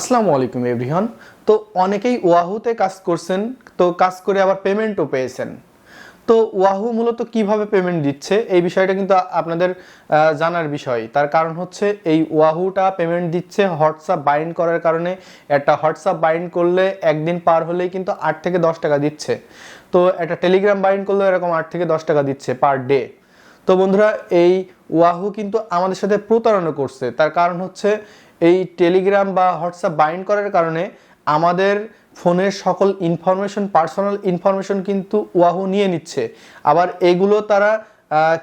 আসসালামু আলাইকুম এভরিওয়ান তো অনেকেই ওয়াহুতে কাজ করছেন, তো কাজ করে আবার পেমেন্টও পেয়েছেন। তো ওয়াহু মূলত কীভাবে পেমেন্ট দিচ্ছে, এই বিষয়টা কিন্তু আপনাদের জানার বিষয়। তার কারণ হচ্ছে এই ওয়াহুটা পেমেন্ট দিচ্ছে হোয়াটসঅ্যাপ বাইন্ড করার কারণে। একটা হোয়াটসঅ্যাপ বাইন্ড করলে একদিন পার হলেই কিন্তু আট থেকে দশ টাকা দিচ্ছে। তো একটা টেলিগ্রাম বাইন্ড করলেও এরকম আট থেকে দশ টাকা দিচ্ছে পার ডে। তো বন্ধুরা, এই ওয়াহু কিন্তু আমাদের সাথে প্রতারণা করছে। তার কারণ হচ্ছে এই টেলিগ্রাম বা হোয়াটসঅ্যাপ বাইন্ড করার কারণে আমাদের ফোনের সকল ইনফরমেশন, পার্সোনাল ইনফরমেশন কিন্তু ওয়াহু নিয়ে নিচ্ছে। আবার এগুলো তারা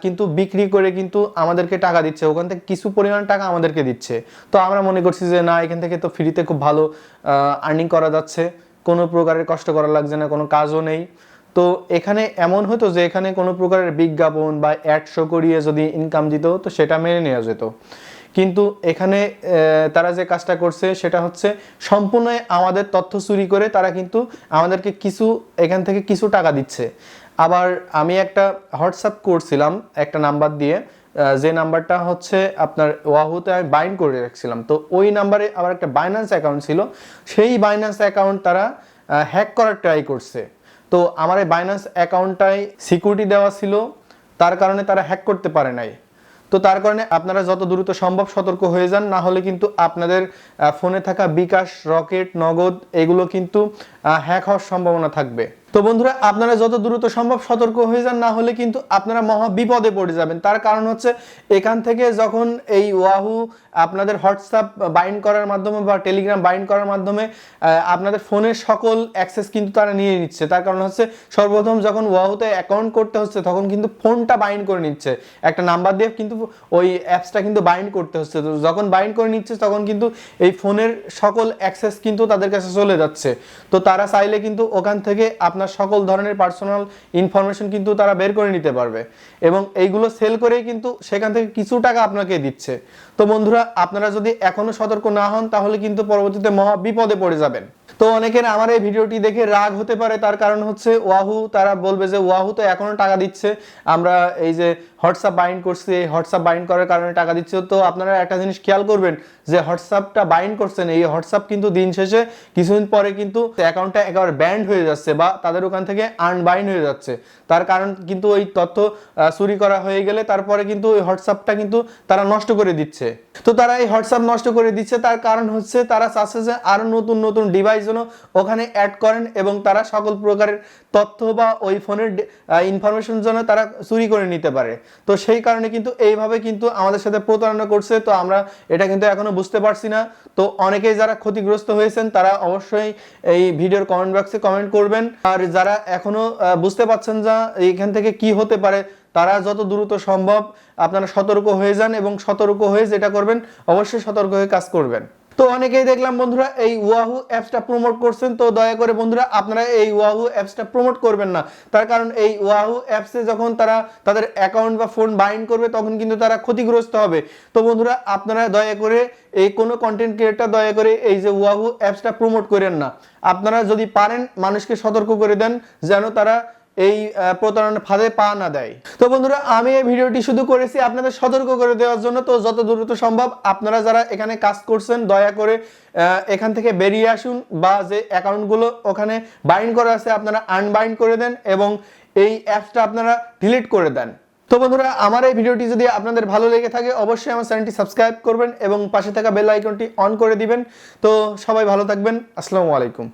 কিন্তু বিক্রি করে কিন্তু আমাদেরকে টাকা দিচ্ছে। ওখান থেকে কিছু পরিমাণ টাকা আমাদেরকে দিচ্ছে। তো আমরা মনে করছি যে, না, এখান থেকে তো ফ্রিতে খুব ভালো আর্নিং করা যাচ্ছে। কোনো প্রকারের কষ্ট করা লাগছে না, কোনো কাজও নেই। তো এখানে এমন হতো যে, এখানে কোনো প্রকারের বিজ্ঞাপন বা অ্যাড শো করিয়ে যদি ইনকাম দিত, তো সেটা মেনে নেওয়া যেত। কিন্তু এখানে তারা যে কাজটা করছে সেটা হচ্ছে সম্পূর্ণ আমাদের তথ্য চুরি করে তারা কিন্তু আমাদেরকে কিছু, এখান থেকে কিছু টাকা দিচ্ছে। আবার আমি একটা হোয়াটসঅ্যাপ করছিলাম একটা নাম্বার দিয়ে যে নাম্বারটা হচ্ছে আপনার ওয়াহুতে আমি বাইন্ড করে রাখছিলাম। তো ওই নাম্বারে আবার একটা বাইন্যান্স অ্যাকাউন্ট ছিল, সেই বাইন্যান্স অ্যাকাউন্ট তারা হ্যাক করার ট্রাই করছে। তো আমার এই বাইন্যান্স অ্যাকাউন্টটায় সিকিউরিটি দেওয়া ছিল, তার কারণে তারা হ্যাক করতে পারে নাই। তো তার কারণে আপনারা যত দ্রুত সম্ভব সতর্ক হয়ে যান, না হলে কিন্তু আপনাদের ফোনে থাকা বিকাশ, রকেট, নগদ, এগুলো কিন্তু হ্যাক হওয়ার সম্ভাবনা থাকবে। তো বন্ধুরা, আপনারা যত দ্রুত সম্ভব সতর্ক হয়ে যান, না হলে কিন্তু আপনারা মহা বিপদে পড়ে যাবেন। তার কারণ হচ্ছে, এখান থেকে যখন এই ওয়াহু আপনাদের হোয়াটসঅ্যাপ বাইন্ড করার মাধ্যমে বা টেলিগ্রাম বাইন্ড করার মাধ্যমে আপনাদের ফোনের সকল অ্যাক্সেস কিন্তু তারা নিয়ে নিচ্ছে। তার কারণ হচ্ছে, সর্বপ্রথম যখন ওয়াহুতে অ্যাকাউন্ট করতে হচ্ছে, তখন কিন্তু ফোনটা বাইন্ড করে নিচ্ছে। একটা নাম্বার দিয়ে কিন্তু ওই অ্যাপসটা কিন্তু বাইন্ড করতে হচ্ছে। তো যখন বাইন্ড করে নিচ্ছে, তখন কিন্তু এই ফোনের সকল অ্যাক্সেস কিন্তু তাদের কাছে চলে যাচ্ছে। তো তারা চাইলে কিন্তু ওখান থেকে আপনার সকল ধরনের পার্সোনাল ইনফরমেশন কিন্তু তারা বের করে নিতে পারবে। এবং এইগুলো সেল করেই কিন্তু সেখান থেকে কিছু টাকা আপনাকে দিচ্ছে। তো বন্ধুরা, আপনারা যদি এখনও সতর্ক না হন, তাহলে কিন্তু পরবর্তীতে মহা বিপদে পড়ে যাবেন। তো অনেকের আমার এই ভিডিওটি দেখে রাগ হতে পারে, তার কারণ হচ্ছে ওয়াহু, তারা বলবে যে ওয়াহু তো এখনও টাকা দিচ্ছে। আমরা এই যে হোয়াটসঅ্যাপ বাইন্ড করছি, এই হোয়াটসঅ্যাপ বাইন্ড করার কারণে টাকা দিচ্ছে। তো আপনারা একটা জিনিস খেয়াল করবেন যে হোয়াটসঅ্যাপটা বাইন্ড করছেন, এই হোয়াটসঅ্যাপ কিন্তু দিন শেষে কিছুদিন পরে কিন্তু অ্যাকাউন্টটা একেবারে ব্যান্ড হয়ে যাচ্ছে বা তাদের ওখান থেকে আনবাইন্ড হয়ে যাচ্ছে। তার কারণ কিন্তু ওই তথ্য চুরি করা হয়ে গেলে তারপরে কিন্তু ওই হোয়াটসঅ্যাপটা কিন্তু তারা নষ্ট করে দিচ্ছে। তো তারা এই হোয়াটসঅ্যাপ নষ্ট করে দিচ্ছে, তার কারণ হচ্ছে তারা চাচ্ছে যে আরও নতুন নতুন ডিভাইস যেন ওখানে অ্যাড করেন এবং তারা সকল প্রকারের তথ্য বা ওই ফোনের ইনফরমেশন যেন তারা চুরি করে নিতে পারে। তো সেই কারণে কিন্তু এইভাবে কিন্তু আমাদের সাথে প্রতারণা করছে। তো আমরা এটা কিন্তু এখনও বুঝতে পারছি না। তো অনেকেই যারা ক্ষতিগ্রস্ত হয়েছেন, তারা অবশ্যই এই ভিডিওর কমেন্ট বক্সে কমেন্ট করবেন। আর যারা এখনও বুঝতে পারছেন যা এখান থেকে কি হতে পারে, তারা যত দ্রুত সম্ভব আপনারা সতর্ক হয়ে যান এবং সতর্ক হয়ে যেটা করবেন, অবশ্যই সতর্ক হয়ে কাজ করবেন। তো অনেকেই দেখলাম, বন্ধুরা, এই ওয়াহু অ্যাপসটা প্রমোট করছেন। তো দয়া করে বন্ধুরা, আপনারা এই ওয়াহু অ্যাপসটা প্রমোট করবেন না। তার কারণ এই ওয়াহু অ্যাপসে যখন তারা তাদের অ্যাকাউন্ট বা ফোন বাইন্ড করবে, তখন কিন্তু তারা ক্ষতিগ্রস্ত হবে। তো বন্ধুরা, আপনারা দয়া করে এই কোনো কন্টেন্ট ক্রিয়েটার দয়া করে এই যে ওয়াহু অ্যাপসটা প্রমোট করেন না। আপনারা যদি পারেন, মানুষকে সতর্ক করে দেন, যেন তারা এই প্রতারণার ফাঁদে পা না দেয়। তো বন্ধুরা, আমি এই ভিডিওটি শুধু করেছি আপনাদের সতর্ক করে দেওয়ার জন্য। তো যত দ্রুত সম্ভব আপনারা যারা এখানে কাজ করছেন, দয়া করে এখান থেকে বেরিয়ে আসুন বা যে অ্যাকাউন্টগুলো ওখানে বাইন্ড করা আছে, আপনারা আনবাইন্ড করে দেন এবং এই অ্যাপসটা আপনারা ডিলিট করে দেন। তো বন্ধুরা, আমার এই ভিডিওটি যদি আপনাদের ভালো লেগে থাকে, অবশ্যই আমার চ্যানেলটি সাবস্ক্রাইব করবেন এবং পাশে থাকা বেল আইকনটি অন করে দিবেন। তো সবাই ভালো থাকবেন। আসসালামু আলাইকুম।